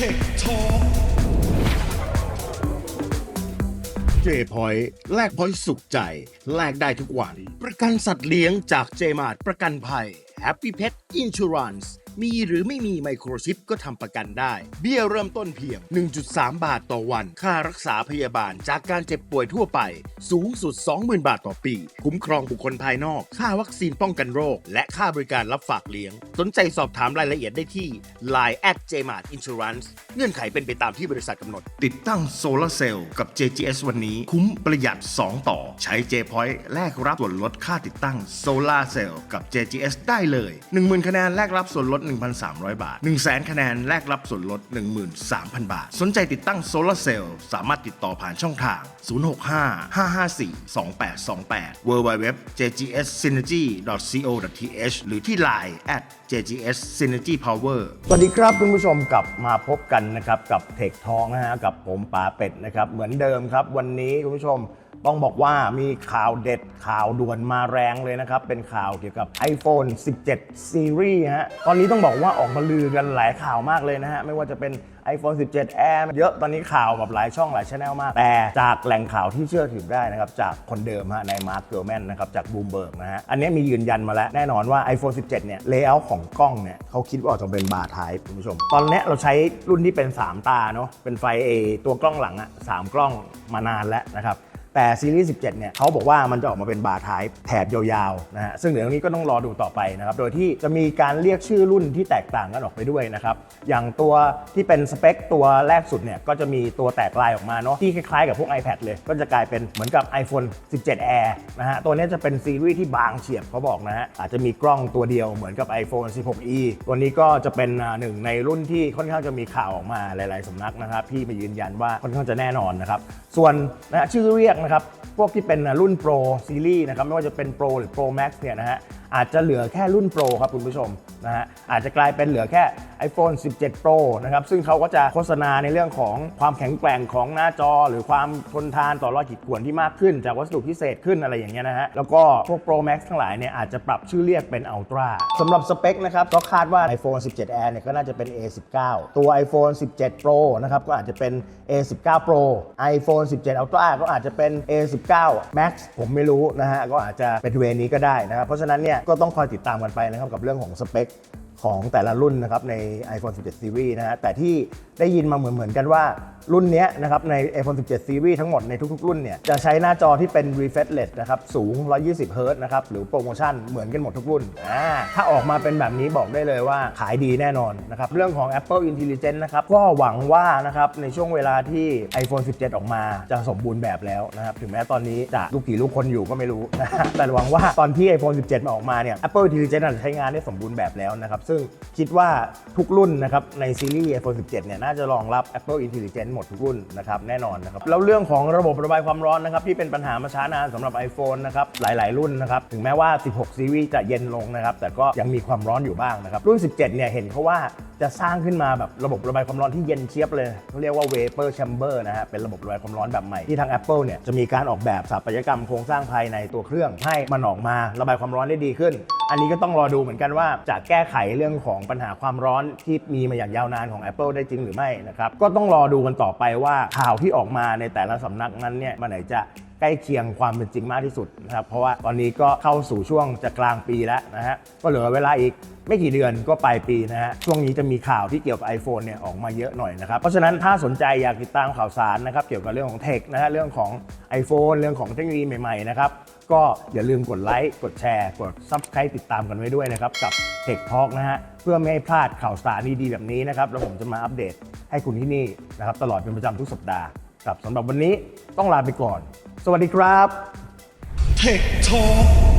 Tech Talk เจพอยต์แลกพอยต์สุขใจ แลกได้ทุกวัน ประกันสัตว์เลี้ยงจากเจมาร์ประกันภัย Happy Pet Insurance มีหรือไม่มีไมโครชิปก็ทำประกันได้ เบี้ยเริ่มต้นเพียง 1.3 บาทต่อวัน ค่ารักษาพยาบาลจากการเจ็บป่วยทั่วไป สูงสุด 20,000 บาทต่อปี คุ้มครองบุคคลภายนอก ค่าวัคซีนป้องกันโรค และค่าบริการรับฝากเลี้ยง สนใจสอบถามรายละเอียดได้ที่ Line at jmart insurance เงื่อนไขเป็นไปตามที่บริษัทกำหนด ติดตั้งโซลาร์เซลล์กับ JGS วันนี้คุ้มประหยัด 2 ต่อ ใช้ J-Point แลกรับส่วนลดค่าติดตั้งโซลาร์เซลล์กับ JGS ได้เลย 10,000 คะแนนแลกรับส่วนลด1,300 บาท 100,000คะแนนแลกรับส่วนลด 13,000 บาท สนใจติดตั้งโซลาร์เซลล์สามารถติดต่อผ่านช่องทาง 065 554 2828 www jgssynergy co th หรือที่ Line at jgs synergy power สวัสดีครับคุณผู้ชมกลับมาพบกันนะครับ กับเทคทองนะฮะกับผมป๋าเป็ดนะครับ เหมือนเดิมครับ วันนี้คุณผู้ชม ต้องบอกว่ามีข่าวเด็ดข่าวด่วนมาแรงเลยนะครับ เป็นข่าวเกี่ยวกับ iPhone 17 Series ฮะ ตอนนี้ต้องบอกว่าออกมาลือกันหลายข่าวมากเลยนะฮะ ไม่ว่าจะเป็น iPhone 17 Air เยอะตอนนี้ข่าวแบบหลายช่องหลายช anel มาก แต่จากแหล่งข่าวที่เชื่อถือได้นะครับ จากคนเดิมฮะในมาร์คเกลแมนนะครับ จากบูมเบิร์กนะฮะ อันนี้มียืนยันมาแล้ว แน่นอนว่า iPhone 17 เนี่ยเลเยอร์ของกล้องเนี่ยเขาคิดว่าจะเป็นบาร์ไทป์คุณผู้ชม ตอนนี้เราใช้รุ่นที่เป็น 3 ตาเนาะเป็นไฟเอตัวกล้องหลังอะสามกล้องมานานแล้วนะครับ แต่ซีรีส์17 เนี่ยเขาบอกว่ามันจะออกมาเป็นบาร์ไทป์แถบยาวๆนะฮะซึ่งเดี๋ยวนี้ก็ต้องรอดูต่อไปนะครับ โดยที่จะมีการเรียกชื่อรุ่นที่แตกต่างกันออกไปด้วยนะครับ อย่างตัวที่เป็นสเปคตัวแรกสุดเนี่ยก็จะมีตัวแตกลายออกมาเนาะที่คล้ายๆกับพวก iPad เลย ก็จะกลายเป็นเหมือนกับ iPhone 17 Air นะฮะตัวนี้จะเป็นซีรีส์ที่บางเฉียบเขาบอกนะฮะอาจจะมีกล้องตัวเดียวเหมือนกับ iPhone 16e ตัวนี้ก็จะเป็นหนึ่งในรุ่นที่ค่อนข้างจะมีข่าวออกมาหลาย ๆสำนักนะครับที่มายืนยันว่าค่อนข้างจะแน่นอนนะครับส่วนนะฮะชื่อเรียกนะครับ พวกที่เป็นรุ่น Pro ซีรีส์นะครับ ไม่ว่าจะเป็น Pro หรือ Pro Max เนี่ยนะฮะ อาจจะเหลือแค่รุ่น Pro ครับคุณผู้ชมนะฮะอาจจะกลายเป็นเหลือแค่ iPhone 17 Pro นะครับซึ่งเขาก็จะโฆษณาในเรื่องของความแข็งแกร่งของหน้าจอ หรือความทนทานต่อรอยขีดข่วนที่มากขึ้น จากวัสดุพิเศษขึ้นอะไรอย่างเงี้ยนะฮะแล้วก็พวก Pro Max ทั้งหลายเนี่ยอาจจะปรับชื่อเรียกเป็น Ultra สำหรับสเปคนะครับก็คาดว่า iPhone 17 Air เนี่ยก็น่าจะเป็น A19 ตัว iPhone 17 Pro นะครับก็อาจจะเป็น A19 Pro iPhone 17 Ultra ก็อาจจะเป็น A19 Max ผมไม่รู้นะฮะก็อาจจะเป็นเวนี้ก็ได้นะครับเพราะฉะนั้นเนี่ยก็ต้องคอยติดตามกันไปนะครับกับเรื่องของสเปค ของแต่ละรุ่นนะครับใน iPhone 17 Series นะฮะแต่ที่ได้ยินมาเหมือนเหมือนกันว่ารุ่นนี้นะครับใน iPhone 17 Series ทั้งหมดในทุกๆ รุ่นเนี่ยจะใช้หน้าจอที่เป็น refresh นะครับสูง 120 Hz นะครับหรือโปรโมชั่นเหมือนกันหมดทุกรุ่นอ่าถ้าออกมาเป็นแบบนี้บอกได้เลยว่าขายดีแน่นอนนะครับเรื่องของ Apple Intelligence นะครับก็หวังว่านะครับในช่วงเวลาที่ iPhone 17 ออกมาจะสมบูรณ์แบบแล้วนะครับถึงแม้ตอนนี้จะลูกกี่ลูกคนอยู่ก็ไม่รู้นะฮะแต่หวังว่าตอนที่ iPhone 17 มาออกมาเนี่ย Apple Intelligence อาจจะใช้งานได้สมบูรณ์แบบแล้วนะครับซึ่งคิดว่าทุกรุ่นนะครับในซีรีส์ iPhone 17 เนี่ยน่าจะรองรับ Apple Intelligence หมดทุกรุ่นนะครับแน่นอนนะครับแล้วเรื่องของระบบระบายความร้อนนะครับที่เป็นปัญหามาช้านานสำหรับ iPhone นะครับหลาย ๆ รุ่นนะครับถึงแม้ว่า 16 ซีรีส์จะเย็นลงนะครับแต่ก็ยังมีความร้อนอยู่บ้างนะครับรุ่น 17 เนี่ยเห็นเขาว่าจะสร้างขึ้นมาแบบระบบระบายความร้อนที่เย็นเชียบเลยเขาเรียกว่า Vapor Chamber นะฮะเป็นระบบระบายความร้อนแบบใหม่ที่ทาง Apple เนี่ยจะมีการออกแบบสถาปัตยกรรมโครงสร้างภายในตัวเครื่อง ให้มันออกมาระบายความร้อนได้ดีขึ้น อันนี้ก็ต้องรอดูเหมือนกันว่าจะแก้ไขเรื่องของปัญหาความร้อนที่มีมาอย่างยาวนานของ Apple ได้จริงหรือไม่นะครับก็ต้องรอดูกันต่อไปว่าข่าวที่ออกมาในแต่ละสำนักนั้นเนี่ยมันไหนจะ ใกล้เคียงความเป็นจริงมากที่สุดนะครับเพราะว่าตอนนี้ก็เข้าสู่ช่วงจะกลางปีแล้วนะฮะก็เหลือเวลาอีกไม่กี่เดือนก็ปลายปีนะฮะช่วงนี้จะมีข่าวที่เกี่ยวกับ iPhone เนี่ยออกมาเยอะหน่อยนะครับเพราะฉะนั้นถ้าสนใจอยากติดตามข่าวสารนะครับเกี่ยวกับเรื่องของเทคนะฮะเรื่องของ iPhone เรื่องของเทคโนโลยีใหม่ๆนะครับก็อย่าลืมกดไลค์กดแชร์กด Subscribe ติดตามกันไว้ด้วยนะครับกับ Tech Talk นะฮะเพื่อไม่ให้พลาดข่าวสารดีๆแบบนี้นะครับแล้วผมจะมาอัปเดตให้คุณที่นี่นะครับตลอดเป็นประจำทุกสัปดาห์กับสำหรับวันนี้ต้องลาไปก่อน สวัสดีครับ Tech Talk